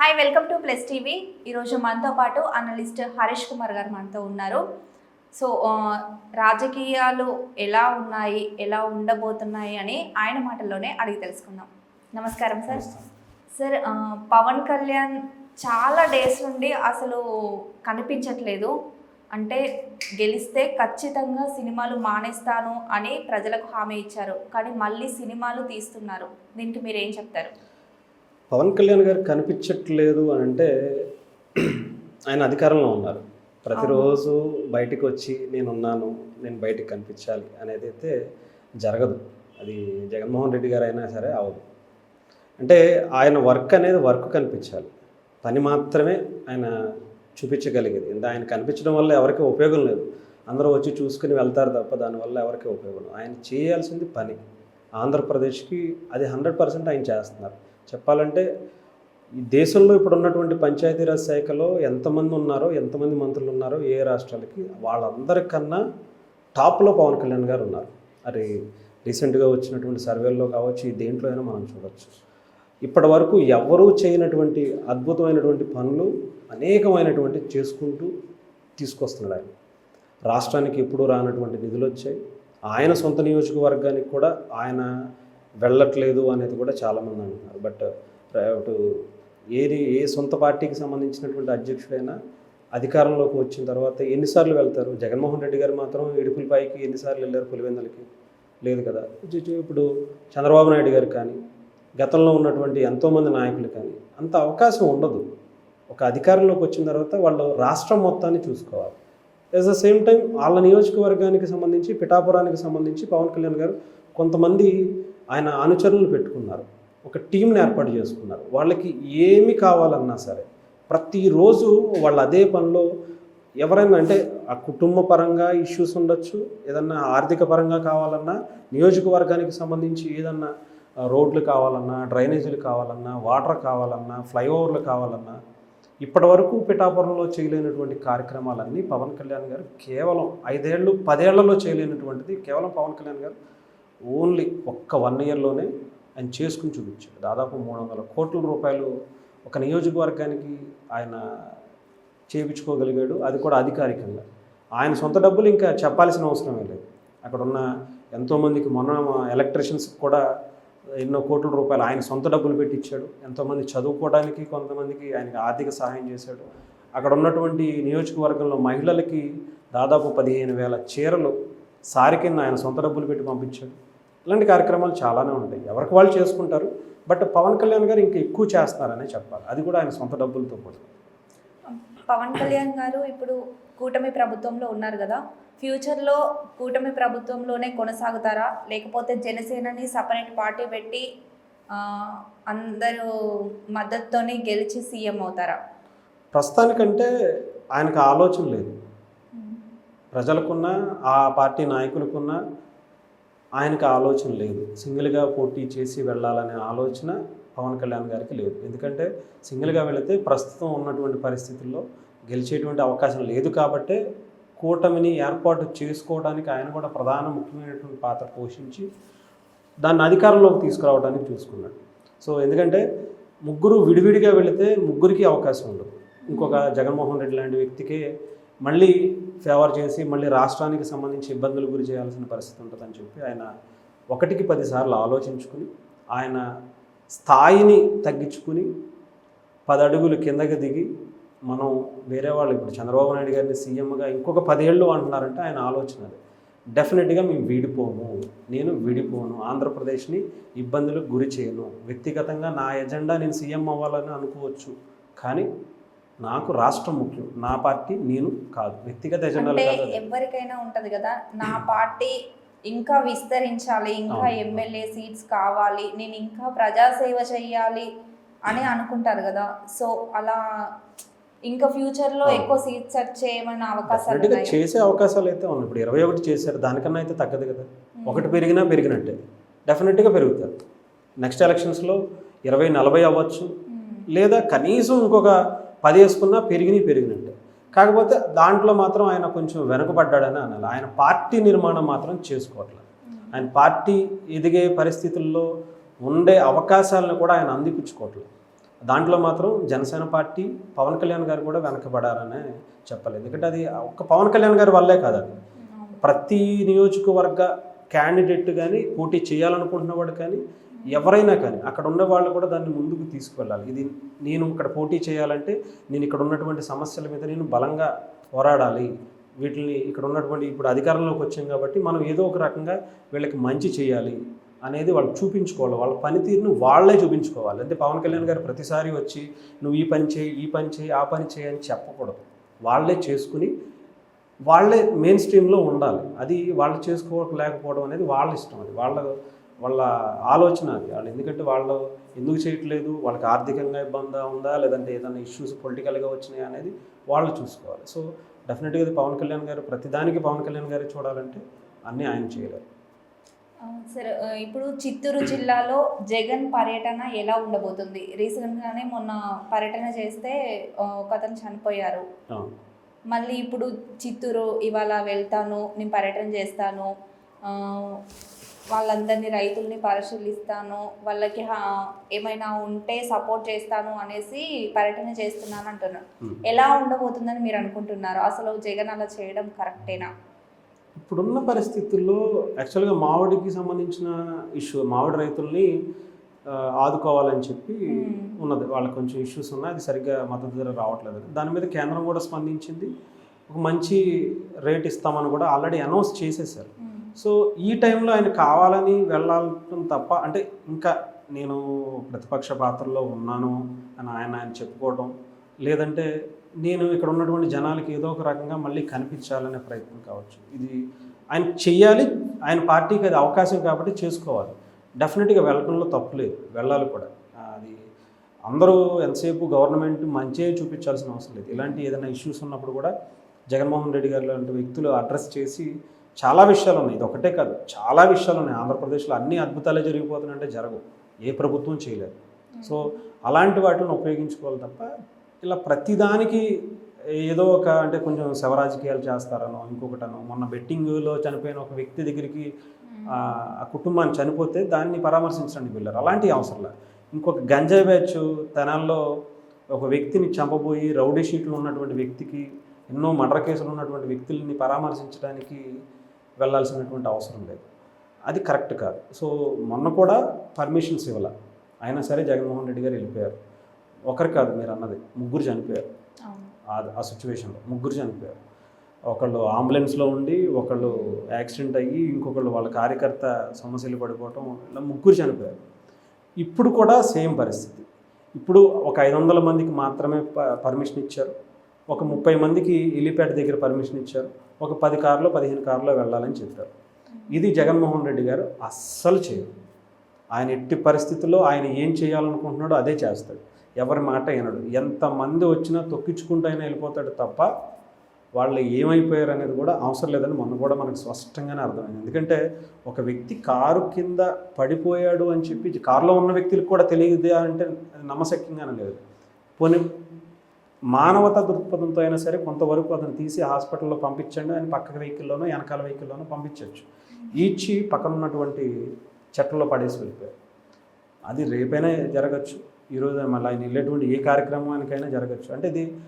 Hi welcome to plus TV ఈరోజు మనతో పాటు అనలిస్ట్ హరీష్ కుమార్ గారు మనతో ఉన్నారు. సో రాజకీయాలు ఎలా ఉన్నాయి ఎలా ఉండబోతున్నాయి అని ఆయన మాటల్లోనే అడిగి తెలుసుకుందాం. నమస్కారం సార్. సార్ పవన్ కళ్యాణ్ చాలా డేస్ నుండి అసలు కనిపించట్లేదు. అంటే గెలిస్తే ఖచ్చితంగా సినిమాలు మానేస్తాను అని ప్రజలకు హామీ ఇచ్చారు. కానీ మళ్ళీ సినిమాలు తీస్తున్నారు. దీనికి మీరు ఏం చెప్తారు? పవన్ కళ్యాణ్ గారు కనిపించట్లేదు అని అంటే ఆయన అధికారంలో ఉన్నారు. ప్రతిరోజు బయటికి వచ్చి నేను ఉన్నాను నేను బయటికి కనిపించాలి అనేది అయితే జరగదు. అది జగన్మోహన్ రెడ్డి గారు అయినా సరే అవదు అంటే ఆయన వర్క్ అనేది వర్క్ కనిపించాలి. పని మాత్రమే ఆయన చూపించగలిగేది. అంటే ఆయన కనిపించడం వల్ల ఎవరికి ఉపయోగం లేదు. అందరూ వచ్చి చూసుకుని వెళ్తారు తప్ప దానివల్ల ఎవరికి ఉపయోగం ఆయన చేయాల్సింది పని. ఆంధ్రప్రదేశ్కి అది హండ్రెడ్ పర్సెంట్ ఆయన చేస్తున్నారు. చెప్పాలంటే ఈ దేశంలో ఇప్పుడు ఉన్నటువంటి పంచాయతీరాజ్ శాఖలో ఎంతమంది ఉన్నారో ఎంతమంది మంత్రులు ఉన్నారో ఏ రాష్ట్రాలకి వాళ్ళందరికన్నా టాప్లో పవన్ కళ్యాణ్ గారు ఉన్నారు. అది రీసెంట్గా వచ్చినటువంటి సర్వేల్లో కావచ్చు ఈ దేంట్లో అయినా మనం చూడవచ్చు ఇప్పటి వరకు ఎవరూ చేయనటువంటి అద్భుతమైనటువంటి పనులు అనేకమైనటువంటి చేసుకుంటూ తీసుకొస్తున్నాడు ఆయన రాష్ట్రానికి ఎప్పుడూ రానటువంటి నిధులు వచ్చాయి ఆయన సొంత నియోజకవర్గానికి కూడా ఆయన వెళ్ళట్లేదు అనేది కూడా చాలామంది అంటున్నారు. బట్ ప్రైవేటు ఏది ఏ సొంత పార్టీకి సంబంధించినటువంటి అధ్యక్షుడైనా అధికారంలోకి వచ్చిన తర్వాత ఎన్నిసార్లు వెళ్తారు? జగన్మోహన్ రెడ్డి గారు మాత్రం ఇడుపులపైకి ఎన్నిసార్లు వెళ్ళారు పులివెందులకి? లేదు కదా. ఇప్పుడు చంద్రబాబు నాయుడు గారు కానీ గతంలో ఉన్నటువంటి ఎంతోమంది నాయకులు కానీ అంత అవకాశం ఉండదు. ఒక అధికారంలోకి వచ్చిన తర్వాత వాళ్ళు రాష్ట్రం మొత్తాన్ని చూసుకోవాలి. అట్ ద సేమ్ టైం వాళ్ళ నియోజకవర్గానికి సంబంధించి పిఠాపురానికి సంబంధించి పవన్ కళ్యాణ్ గారు కొంతమంది ఆయన అనుచరులను పెట్టుకున్నారు. ఒక టీంని ఏర్పాటు చేసుకున్నారు. వాళ్ళకి ఏమి కావాలన్నా సరే ప్రతిరోజు వాళ్ళు అదే పనిలో ఎవరైనా అంటే ఆ కుటుంబ పరంగా ఇష్యూస్ ఉండొచ్చు ఏదన్నా ఆర్థిక పరంగా కావాలన్నా నియోజకవర్గానికి సంబంధించి ఏదన్నా రోడ్లు కావాలన్నా డ్రైనేజీలు కావాలన్నా వాటర్ కావాలన్నా ఫ్లైఓవర్లు కావాలన్నా ఇప్పటి వరకు పిఠాపురంలో చేయలేనటువంటి కార్యక్రమాలన్నీ పవన్ కళ్యాణ్ గారు కేవలం ఐదేళ్ళు పదేళ్ళలో చేయలేనటువంటిది కేవలం పవన్ కళ్యాణ్ గారు ఓన్లీ ఒక్క వన్ ఇయర్లోనే ఆయన చేసుకుని చూపించాడు. దాదాపు మూడు వందల కోట్ల రూపాయలు ఒక నియోజకవర్గానికి ఆయన చేయించుకోగలిగాడు అది కూడా అధికారికంగా. ఆయన సొంత డబ్బులు ఇంకా చెప్పాల్సిన అవసరమే లేదు. అక్కడ ఉన్న ఎంతోమందికి మొన్న ఎలక్ట్రిషియన్స్ కూడా ఎన్నో కోట్ల రూపాయలు ఆయన సొంత డబ్బులు పెట్టి ఇచ్చాడు ఎంతోమంది చదువుకోవడానికి కొంతమందికి ఆయనకి ఆర్థిక సహాయం చేశాడు. అక్కడ ఉన్నటువంటి నియోజకవర్గంలో మహిళలకి దాదాపు పదిహేను వేల చీరలు సారి కింద ఆయన సొంత డబ్బులు పెట్టి పంపించాడు. ఇలాంటి కార్యక్రమాలు చాలానే ఉంటాయి. ఎవరికి వాళ్ళు చేసుకుంటారు బట్ పవన్ కళ్యాణ్ గారు ఇంకా ఎక్కువ చేస్తున్నారనే చెప్పాలి. అది కూడా ఆయన సొంత డబ్బులతో కూడా పవన్ కళ్యాణ్ గారు ఇప్పుడు కూటమి ప్రభుత్వంలో ఉన్నారు కదా ఫ్యూచర్లో కూటమి ప్రభుత్వంలోనే కొనసాగుతారా? లేకపోతే జనసేనని సపరేట్ పార్టీ పెట్టి అందరూ మద్దతుతోనే గెలిచి సీఎం అవుతారా? ప్రస్తుతానికంటే ఆయనకు ఆలోచన లేదు. ప్రజలకున్న ఆ పార్టీ నాయకులకున్న ఆయనకు ఆలోచన లేదు. సింగిల్గా పోటీ చేసి వెళ్ళాలనే ఆలోచన పవన్ కళ్యాణ్ గారికి లేదు. ఎందుకంటే సింగిల్గా వెళితే ప్రస్తుతం ఉన్నటువంటి పరిస్థితుల్లో గెలిచేటువంటి అవకాశం లేదు కాబట్టే కూటమిని ఏర్పాటు చేసుకోవడానికి ఆయన కూడా ప్రధాన ముఖ్యమైనటువంటి పాత్ర పోషించి దాన్ని అధికారంలోకి తీసుకురావడానికి చూసుకున్నాడు. సో ఎందుకంటే ముగ్గురు విడివిడిగా వెళితే ముగ్గురికి అవకాశం ఉండదు. ఇంకొక జగన్మోహన్ రెడ్డి లాంటి వ్యక్తికే మళ్ళీ ఫేవర్ చేసి మళ్ళీ రాష్ట్రానికి సంబంధించి ఇబ్బందులు గురి చేయాల్సిన పరిస్థితి ఉంటుందని చెప్పి ఆయన ఒకటికి పదిసార్లు ఆలోచించుకుని ఆయన స్థాయిని తగ్గించుకుని పదడుగులు కిందకి దిగి మనం వేరే వాళ్ళు ఇప్పుడు చంద్రబాబు నాయుడు గారిని సీఎంగా ఇంకొక పదేళ్ళు అంటున్నారంటే ఆయన ఆలోచన అది. డెఫినెట్గా మేము విడిపోము. నేను విడిపోను. ఆంధ్రప్రదేశ్ని ఇబ్బందులకు గురి చేయను. వ్యక్తిగతంగా నా ఎజెండా నేను సీఎం అవ్వాలని అనుకోవచ్చు. కానీ నాకు రాష్ట్రం ముఖ్యం. నా పార్టీ నేను కాదు. వ్యక్తిగత ఎజెండాలు అంటే కాదు అది. ఎవరికైనా ఉంటది కదా. నా పార్టీ ఇంకా విస్తరించాలి ఇంకా. ఎమ్మెల్యే సీట్స్ కావాలి నేను ఇంకా ప్రజాసేవ చెయ్యాలి అని అనుకుంటారు కదా. సో అలా ఇంకా ఫ్యూచర్లో. ఎక్కువ సీట్స్ వచ్చే ఏమైనా అవకాశాలు చేసే అవకాశాలు అయితే ఉన్నాయి. ఇప్పుడు ఇరవై ఒకటి చేశారు. దానికన్నా అయితే తగ్గదు కదా. ఒకటి పెరిగినా పెరిగినట్టే. డెఫినెట్గా పెరుగుతారు. నెక్స్ట్ ఎలక్షన్స్లో ఇరవై నలభై అవ్వచ్చు. లేదా కనీసం ఇంకొక పది వేసుకున్నా పెరిగినాయి పెరిగినట్టే. కాకపోతే దాంట్లో మాత్రం ఆయన కొంచెం వెనుకబడ్డాడని అనాలి. ఆయన పార్టీ నిర్మాణం మాత్రం చేసుకోవట్లేదు ఆయన పార్టీ ఎదిగే పరిస్థితుల్లో ఉండే అవకాశాలను కూడా ఆయన అందిపుచ్చుకోవట్లేదు దాంట్లో మాత్రం జనసేన పార్టీ పవన్ కళ్యాణ్ గారు కూడా వెనకబడారనే చెప్పాలి. ఎందుకంటే అది ఒక్క పవన్ కళ్యాణ్ గారి వల్లే కాదు అది. ప్రతి నియోజకవర్గ క్యాండిడేట్ కానీ పోటీ చేయాలనుకుంటున్నవాడు కానీ ఎవరైనా కానీ అక్కడ ఉన్న వాళ్ళు కూడా దాన్ని ముందుకు తీసుకువెళ్ళాలి. ఇది నేను ఇక్కడ పోటీ చేయాలంటే నేను ఇక్కడ ఉన్నటువంటి సమస్యల మీద నేను బలంగా పోరాడాలి. వీటిని ఇక్కడ ఉన్నటువంటి ఇప్పుడు అధికారంలోకి వచ్చాం కాబట్టి మనం ఏదో ఒక రకంగా వీళ్ళకి మంచి చేయాలి అనేది వాళ్ళు చూపించుకోవాలి. వాళ్ళ పనితీరును వాళ్ళే చూపించుకోవాలి. అంటే పవన్ కళ్యాణ్ గారు ప్రతిసారి వచ్చి నువ్వు ఈ పని చేయి ఈ పని చేయి ఆ పని చేయి అని చెప్పకూడదు. వాళ్ళే చేసుకుని వాళ్ళే మెయిన్ స్ట్రీమ్లో ఉండాలి. అది వాళ్ళు చేసుకోలేకపోవడం అనేది వాళ్ళ ఇష్టం అది. వాళ్ళ వాళ్ళ ఆలోచన అది. వాళ్ళు ఎందుకంటే వాళ్ళు ఎందుకు చేయట్లేదు? వాళ్ళకి ఆర్థికంగా ఇబ్బంది ఉందా? లేదంటే ఏదైనా ఇష్యూస్ పొలిటికల్గా వచ్చినాయి అనేది వాళ్ళు చూసుకోవాలి. సో డెఫినెట్గా ఇది పవన్ కళ్యాణ్ గారు ప్రతిదానికి పవన్ కళ్యాణ్ గారు చూడాలంటే అన్నీ ఆయన చేయలేరు. సరే ఇప్పుడు చిత్తూరు జిల్లాలో జగన్ పర్యటన ఎలా ఉండబోతుంది? రీసెంట్గానే మొన్న పర్యటన చేస్తే ఒక అతను చనిపోయారు. మళ్ళీ ఇప్పుడు చిత్తూరు ఇవాళ వెళ్తాను నేను పర్యటన చేస్తాను. వాళ్ళందరినీ రైతుల్ని పరిశీలిస్తాను వాళ్ళకి ఏమైనా ఉంటే సపోర్ట్ చేస్తాను అనేసి పర్యటన చేస్తున్నాను అంటున్నాను. ఎలా ఉండబోతుందని మీరు అనుకుంటున్నారు? అసలు జగన్ అలా చేయడం కరెక్టేనా? ఇప్పుడున్న పరిస్థితుల్లో యాక్చువల్గా మామిడికి సంబంధించిన ఇష్యూ మామిడి రైతుల్ని ఆదుకోవాలని చెప్పి. ఉన్నది. వాళ్ళకి కొంచెం ఇష్యూస్ ఉన్నాయి అది సరిగ్గా మద్దతు ధర రావట్లేదు. దాని మీద కేంద్రం కూడా స్పందించింది. ఒక మంచి రేట్ ఇస్తామని కూడా ఆల్రెడీ అనౌన్స్ చేసేసారు. సో ఈ టైంలో ఆయన కావాలని వెళ్ళాలటం తప్ప అంటే ఇంకా నేను ప్రతిపక్ష పాత్రలో ఉన్నాను అని ఆయన ఆయన చెప్పుకోవడం లేదంటే నేను ఇక్కడ ఉన్నటువంటి జనాలకి ఏదో ఒక రకంగా మళ్ళీ కనిపించాలనే ప్రయత్నం కావచ్చు. ఇది ఆయన చెయ్యాలి ఆయన పార్టీకి అది అవకాశం కాబట్టి చేసుకోవాలి. డెఫినెట్గా వెళ్ళడంలో తప్పులేదు వెళ్ళాలి కూడా. అది అందరూ ఎంతసేపు గవర్నమెంట్ మంచే చూపించాల్సిన అవసరం లేదు. ఇలాంటి ఏదైనా ఇష్యూస్ ఉన్నప్పుడు కూడా జగన్మోహన్ రెడ్డి గారు లాంటి వ్యక్తులు అడ్రస్ చేసి చాలా విషయాలు ఉన్నాయి. ఇది ఒకటే కాదు. చాలా విషయాలు ఉన్నాయి. ఆంధ్రప్రదేశ్లో అన్ని అద్భుతాలే జరిగిపోతున్నాయంటే జరగవు. ఏ ప్రభుత్వం చేయలేదు. సో అలాంటి వాటిని ఉపయోగించుకోవాలి తప్ప ఇలా ప్రతిదానికి ఏదో ఒక అంటే కొంచెం శవరాజకీయాలు చేస్తారనో ఇంకొకటనో మొన్న బెట్టింగ్లో చనిపోయిన ఒక వ్యక్తి దగ్గరికి ఆ కుటుంబాన్ని చనిపోతే దాన్ని పరామర్శించడానికి వెళ్ళారు అలాంటి అవసరం లేదు. ఇంకొక గంజాయి బ్యాచ్ తెనాల్లో ఒక వ్యక్తిని చంపబోయి రౌడీ షీట్లు ఉన్నటువంటి వ్యక్తికి ఎన్నో మర్డర్ కేసులు ఉన్నటువంటి వ్యక్తుల్ని పరామర్శించడానికి వెళ్ళాల్సినటువంటి అవసరం లేదు. అది కరెక్ట్ కాదు. సో మొన్న కూడా పర్మిషన్స్ ఇవ్వాల. అయినా సరే జగన్మోహన్ రెడ్డి గారు వెళ్ళిపోయారు. ఒకరు కాదు మీరు అన్నది ముగ్గురు చనిపోయారు. ఆ- ఆ సిచ్యువేషన్లో ముగ్గురు చనిపోయారు. ఒకళ్ళు అంబులెన్స్లో ఉండి ఒకళ్ళు యాక్సిడెంట్ అయ్యి ఇంకొకళ్ళు వాళ్ళ కార్యకర్త సమస్యలు పడిపోవటం ఇలా ముగ్గురు చనిపోయారు. ఇప్పుడు కూడా సేమ్ పరిస్థితి. ఇప్పుడు ఒక ఐదు వందల మందికి మాత్రమే ప- పర్మిషన్ ఇచ్చారు. ఒక ముప్పై మందికి ఇలిపేట దగ్గర పర్మిషన్ ఇచ్చారు. ఒక పది కార్లో పదిహేను కార్లో వెళ్ళాలని చెప్పారు. ఇది జగన్మోహన్ రెడ్డి గారు అస్సలు చేయరు. ఆయన ఎట్టి పరిస్థితుల్లో ఆయన ఏం చేయాలనుకుంటున్నాడో అదే చేస్తాడు. ఎవరి మాట వినడు. ఎంతమంది వచ్చినా తొక్కించుకుంటూ అయినా వెళ్ళిపోతాడు తప్ప వాళ్ళు ఏమైపోయారు అనేది కూడా అవసరం లేదని మొన్న కూడా మనకు స్పష్టంగానే అర్థమైంది. ఎందుకంటే ఒక వ్యక్తి కారు కింద పడిపోయాడు అని చెప్పి కారులో ఉన్న వ్యక్తులకు కూడా తెలియదు అంటే నమ్మశక్యంగానే లేదు. పోనీ మానవత దృక్పథంతో అయినా సరే కొంతవరకు అతను తీసి హాస్పిటల్లో పంపించండి ఆయన పక్క వెహికల్లోనో వెనకాల వెహికల్లోనో పంపించవచ్చు ఈడ్చి పక్కన ఉన్నటువంటి చెట్లలో పడేసి వెళ్ళిపోయారు. అది రేపైనా జరగచ్చు. ఈరోజు మళ్ళీ ఆయన వెళ్ళేటువంటి ఏ కార్యక్రమానికైనా జరగచ్చు. అంటే ఇది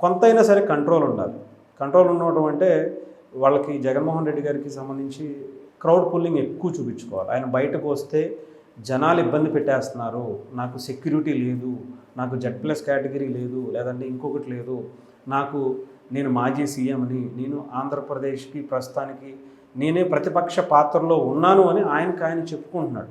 కొంత కొంతైనా సరే కంట్రోల్ ఉండాలి. కంట్రోల్ ఉండటం అంటే వాళ్ళకి జగన్మోహన్ రెడ్డి గారికి సంబంధించి క్రౌడ్ పుల్లింగ్ ఎక్కువ చూపించుకోవాలి. ఆయన బయటకు వస్తే జనాలు ఇబ్బంది పెట్టేస్తున్నారు. నాకు సెక్యూరిటీ లేదు. నాకు జెడ్ ప్లస్ కేటగిరీ లేదు. లేదంటే ఇంకొకటి లేదు. నాకు నేను మాజీ సీఎంని నేను ఆంధ్రప్రదేశ్కి ప్రస్తుతానికి నేనే ప్రతిపక్ష పాత్రలో ఉన్నాను అని ఆయనకు ఆయన చెప్పుకుంటున్నాడు.